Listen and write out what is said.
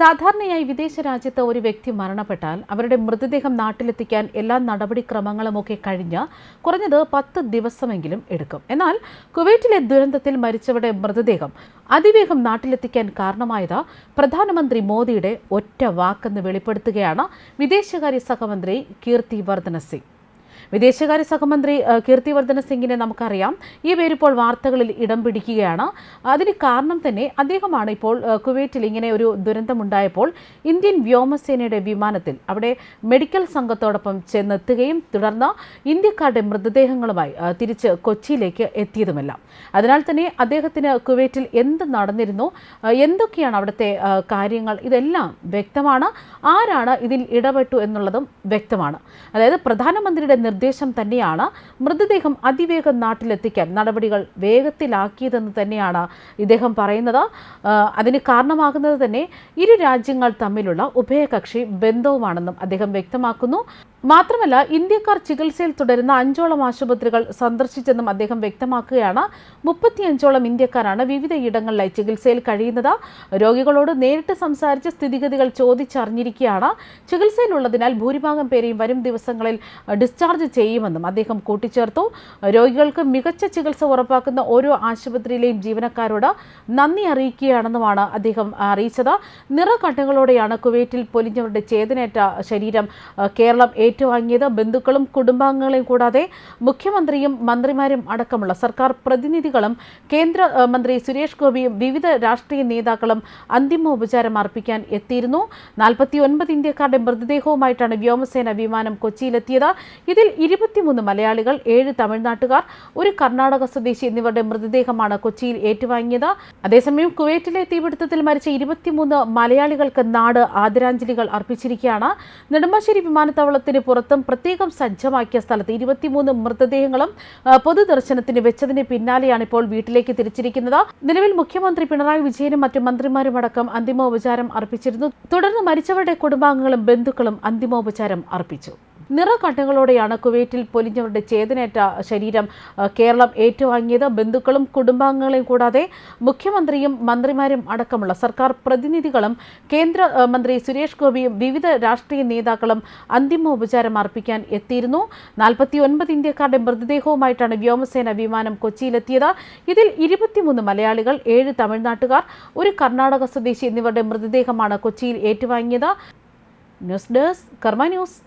സാധാരണയായി വിദേശ രാജ്യത്ത് ഒരു വ്യക്തി മരണപ്പെട്ടാൽ അവരുടെ മൃതദേഹം നാട്ടിലെത്തിക്കാൻ എല്ലാ നടപടിക്രമങ്ങളുമൊക്കെ കഴിഞ്ഞ് കുറഞ്ഞത് പത്ത് ദിവസമെങ്കിലും എടുക്കും. എന്നാൽ കുവൈറ്റിലെ ദുരന്തത്തിൽ മരിച്ചവരുടെ മൃതദേഹം അതിവേഗം നാട്ടിലെത്തിക്കാൻ കാരണമായത് പ്രധാനമന്ത്രി മോദിയുടെ ഒറ്റ വാക്കെന്ന് വെളിപ്പെടുത്തുകയാണ് വിദേശകാര്യ സഹമന്ത്രി കീർത്തി വർദ്ധന സിംഗ് വിദേശകാര്യ സഹമന്ത്രി കീർത്തിവർദ്ധന സിംഗിനെ നമുക്കറിയാം. ഈ പേരിപ്പോൾ വാർത്തകളിൽ ഇടം പിടിക്കുകയാണ്. അതിന് കാരണം തന്നെ അദ്ദേഹമാണ് ഇപ്പോൾ കുവൈറ്റിൽ ഇങ്ങനെ ഒരു ദുരന്തമുണ്ടായപ്പോൾ ഇന്ത്യൻ വ്യോമസേനയുടെ വിമാനത്തിൽ അവിടെ മെഡിക്കൽ സംഘത്തോടൊപ്പം ചെന്നെത്തുകയും തുടർന്ന് ഇന്ത്യക്കാരുടെ മൃതദേഹങ്ങളുമായി തിരിച്ച് കൊച്ചിയിലേക്ക് എത്തിയതുമെല്ലാം. അതിനാൽ തന്നെ അദ്ദേഹത്തിന് കുവൈറ്റിൽ എന്ത് നടന്നിരുന്നു? എന്തൊക്കെയാണ് അവിടുത്തെ കാര്യങ്ങൾ? ഇതെല്ലാം വ്യക്തമാണ്. ആരാണ് ഇതിൽ ഇടപെട്ടു എന്നുള്ളതും വ്യക്തമാണ്. അതായത് പ്രധാനമന്ത്രിയുടെ നിർദ്ദേശം തന്നെയാണ് മൃതദേഹം അതിവേഗം നാട്ടിലെത്തിക്കാൻ നടപടികൾ വേഗത്തിലാക്കിയതെന്ന് തന്നെയാണ് ഇദ്ദേഹം പറയുന്നത്. അതിന് കാരണമാകുന്നത് തന്നെ ഇരു രാജ്യങ്ങൾ തമ്മിലുള്ള ഉഭയകക്ഷി ബന്ധവുമാണെന്നും അദ്ദേഹം വ്യക്തമാക്കുന്നു. മാത്രമല്ല ഇന്ത്യക്കാർ ചികിത്സയിൽ തുടരുന്ന അഞ്ചോളം ആശുപത്രികൾ സന്ദർശിച്ചെന്നും അദ്ദേഹം വ്യക്തമാക്കുകയാണ്. മുപ്പത്തിയഞ്ചോളം ഇന്ത്യക്കാരാണ് വിവിധ ഇടങ്ങളിലായി ചികിത്സയിൽ കഴിയുന്നത്. രോഗികളോട് നേരിട്ട് സംസാരിച്ച് സ്ഥിതിഗതികൾ ചോദിച്ചറിഞ്ഞിരിക്കുകയാണ്. ചികിത്സയിലുള്ളതിനാൽ ഭൂരിഭാഗം പേരെയും വരും ദിവസങ്ങളിൽ ഡിസ്ചാർജ് ചെയ്യുമെന്നും അദ്ദേഹം കൂട്ടിച്ചേർത്തു. രോഗികൾക്ക് മികച്ച ചികിത്സ ഉറപ്പാക്കുന്ന ഓരോ ആശുപത്രിയിലെയും ജീവനക്കാരോട് നന്ദി അറിയിക്കുകയാണെന്നുമാണ് അദ്ദേഹം അറിയിച്ചത്. നിറകണ്ണുകളോടെയാണ് കുവൈറ്റിൽ പൊലിഞ്ഞവരുടെ ചേതനേറ്റ ശരീരം കേരളം ഏറ്റുവാങ്ങിയത് ബന്ധുക്കളും കുടുംബാംഗങ്ങളെയും കൂടാതെ മുഖ്യമന്ത്രിയും മന്ത്രിമാരും അടക്കമുള്ള സർക്കാർ പ്രതിനിധികളും കേന്ദ്രമന്ത്രി മന്ത്രി സുരേഷ് ഗോപിയും വിവിധ രാഷ്ട്രീയ നേതാക്കളും അന്തിമോപചാരം അർപ്പിക്കാൻ എത്തിയിരുന്നു. നാൽപ്പത്തി ഒൻപത് ഇന്ത്യക്കാരുടെ മൃതദേഹവുമായിട്ടാണ് വ്യോമസേന വിമാനം കൊച്ചിയിലെത്തിയത്. ഇതിൽ ഇരുപത്തിമൂന്ന് മലയാളികൾ ഏഴ് തമിഴ്നാട്ടുകാർ ഒരു കർണാടക സ്വദേശി എന്നിവരുടെ മൃതദേഹമാണ് കൊച്ചിയിൽ ഏറ്റുവാങ്ങിയത്. അതേസമയം കുവൈറ്റിലെ തീപിടുത്തത്തിൽ മരിച്ച ഇരുപത്തിമൂന്ന് മലയാളികൾക്ക് നാട് ആദരാഞ്ജലികൾ അർപ്പിച്ചിരിക്കുകയാണ്. നെടുമ്പാശ്ശേരി വിമാനത്താവളത്തിന് പുറത്തും പ്രത്യേകം സജ്ജമാക്കിയ സ്ഥലത്ത് ഇരുപത്തിമൂന്ന് മൃതദേഹങ്ങളും പൊതുദർശനത്തിന് വെച്ചതിന് പിന്നാലെയാണ് ഇപ്പോൾ വീട്ടിലേക്ക് തിരിച്ചിരിക്കുന്നത്. നിലവിൽ മുഖ്യമന്ത്രി പിണറായി വിജയനും മറ്റു മന്ത്രിമാരും അടക്കം അന്തിമോപചാരം അർപ്പിച്ചിരുന്നു. തുടർന്ന് മരിച്ചവരുടെ കുടുംബാംഗങ്ങളും ബന്ധുക്കളും അന്തിമോപചാരം അർപ്പിച്ചു. നിറകണ്ണുകളോടെയാണ് കുവൈറ്റിൽ പൊലിഞ്ഞവരുടെ ചേതനേറ്റ ശരീരം കേരളം ഏറ്റുവാങ്ങിയത്. ബന്ധുക്കളും കുടുംബാംഗങ്ങളെയും കൂടാതെ മുഖ്യമന്ത്രിയും മന്ത്രിമാരും അടക്കമുള്ള സർക്കാർ പ്രതിനിധികളും കേന്ദ്രമന്ത്രി മന്ത്രി സുരേഷ് ഗോപിയും വിവിധ രാഷ്ട്രീയ നേതാക്കളും അന്തിമോപചാരം അർപ്പിക്കാൻ എത്തിയിരുന്നു. നാൽപ്പത്തി ഒൻപത് ഇന്ത്യക്കാരുടെ മൃതദേഹവുമായിട്ടാണ് വ്യോമസേന വിമാനം കൊച്ചിയിലെത്തിയത്. ഇതിൽ ഇരുപത്തിമൂന്ന് മലയാളികൾ ഏഴ് തമിഴ്നാട്ടുകാർ ഒരു കർണാടക സ്വദേശി എന്നിവരുടെ മൃതദേഹമാണ് കൊച്ചിയിൽ ഏറ്റുവാങ്ങിയത്. News desk Karma news.